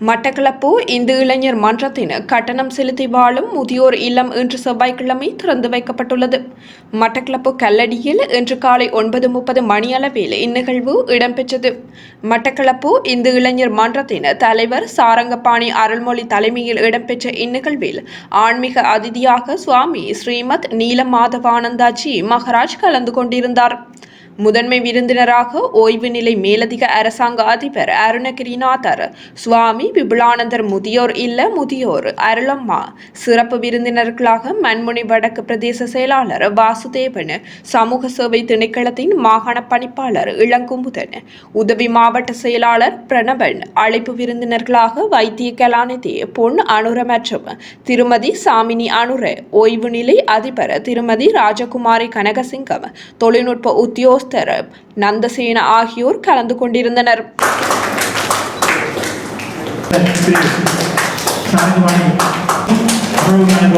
மட்டக்களப்பு இந்து இளைஞர் மன்றத்தின் கட்டணம் செலுத்தி வாழும் முதியோர் இல்லம் இன்று செவ்வாய்க்கிழமை திறந்து வைக்கப்பட்டுள்ளது. மட்டக்களப்பு கல்லடியில் இன்று காலை ஒன்பது முப்பது மணியளவில் இந்நிகழ்வு இடம்பெற்றது. மட்டக்களப்பு இந்து இளைஞர் மன்றத்தின் தலைவர் சாரங்கபாணி அருள்மொழி தலைமையில் இடம்பெற்ற இந்நிகழ்வில் ஆன்மீக அதிதியாக சுவாமி ஸ்ரீமத் நீலமாதவானந்தாஜி மகராஜ் கலந்து கொண்டிருந்தார். முதன்மை விருந்தினராக ஓய்வு நிலை மேலதிக அரசாங்க அதிபர் அருணகிரிநாதர் சுவாமி விபுலானந்தர் முதியோர் இல்ல முதியோர் அருளம்மா சிறப்பு விருந்தினர்களாக மண்முனை வடக்கு பிரதேச செயலாளர் வாசுதேவன் சமூக சேவை திணைக்களத்தின் மாகாண பணிப்பாளர் இளங்குமுதன் உதவி மாவட்ட செயலாளர் பிரணவன் அழைப்பு விருந்தினர்களாக வைத்திய கலாநிதி பொன் அனுர மற்றும் திருமதி சாமினி அனுர ஓய்வு நிலை அதிபர் திருமதி ராஜகுமாரி கனகசிங்கம் தொழில்நுட்ப உத்தியோக கோஸ்தரப் நந்தசேன ஆகியோர் கலந்து கொண்டிருந்தனர். சாரங்கபாணி அவர்களுக்கான